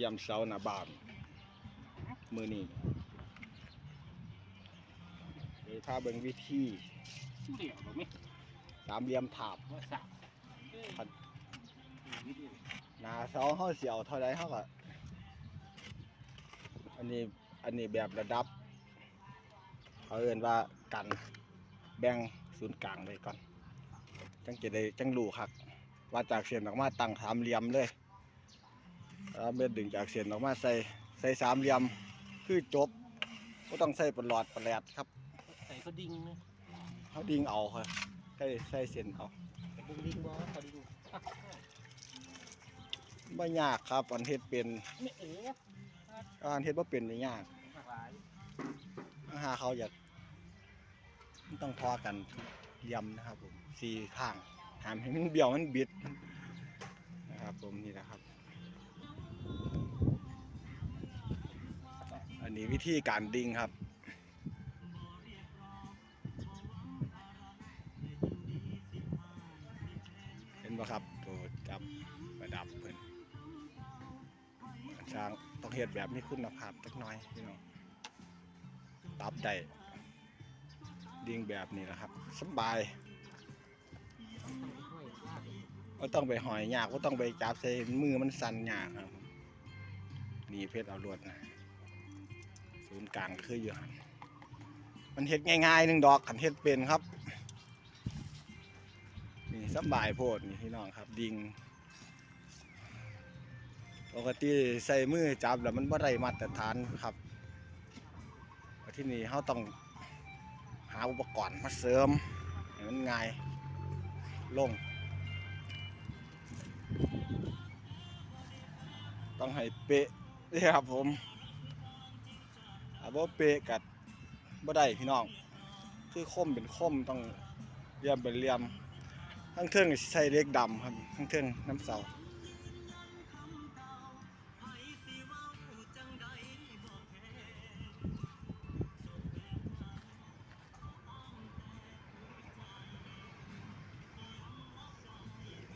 ทียมเสาหน้าบ้านมือนี้เดี๋ยวพาเบิ่งวิธีเดี่ยวบ่ไหมสามเหลี่ยมถาบว่าสับพันหน้าเสาเฮาเสียวเท่าใดเฮาก็อันนี้อันนี้แบบระดับเขาเอิ้นว่ากันแบ่งศูนย์กลางไว้ก่อน จังจะได้จังรู้คักว่าจากเส้นออกมาตั้งสามเหลี่ยมเลย แล้วเมื่อดึงจากเส้นออกมาใส่ใส่สามเหลี่ยมคือจบก็ต้องใส่ปลอดประแลดครับใส่ก็ดิ่งนะเขาดิ่งเอาครับใส่ใส่เส้นเอาแต่ดึงดิ่งบ่เขาดิ่งอะไม่ยากครับอันเฮ็ดเป็นไม่เอ๋อันเฮ็ดบ่เป็นไม่ยากหักหลายหาเขาอยากมันต้องพอกันเหลี่ยมนะครับผมสี่ข้างหามให้มันเบี้ยวมันบิดนะครับผมนี่นะครับ มีวิธีการดิ่งครับ เห็นปะครับตัวจับประดับเพิ่นช้างต้องเฮ็ดแบบมีคุณภาพจักหน่อยพี่น้องปรับได้ดิ่งแบบนี้แหละครับสบายก็ต้องไปหอยยากก็ต้องไปจับใส่มือมันสั่นยากครับ นี่เพชรเอาลวดนะ ศูนย์กลางคืออยู่หันมันเฮ็ดง่ายๆหนึ่งดอกขันเฮ็ดเป็นครับ นี่สบายโพดนี่พี่น้องครับ ดิงปกติใส่มือจับแล้วมันบ่ได้มาตรฐานครับที่นี่เขาต้องหาอุปกรณ์มาเสริมให้มันง่ายลง ต้องให้เป๊ะเด้ครับผม บ่เปะกัดบ่ได้พี่น้อง คือคมเป็นคมต้องเหลี่ยมเป็นเหลี่ยมทั้งเทิงใส่เล็กดำครับทั้งเทิงน้ำเสา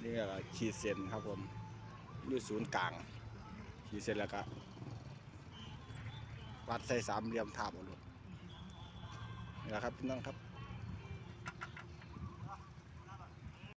นี่ก็ขีดเส้นครับผมอยู่ศูนย์กลางขีดเส้นแล้วก็ วัดใส่สามเหลี่ยมถาบเอาลูกนี่แหละครับพี่น้องครับ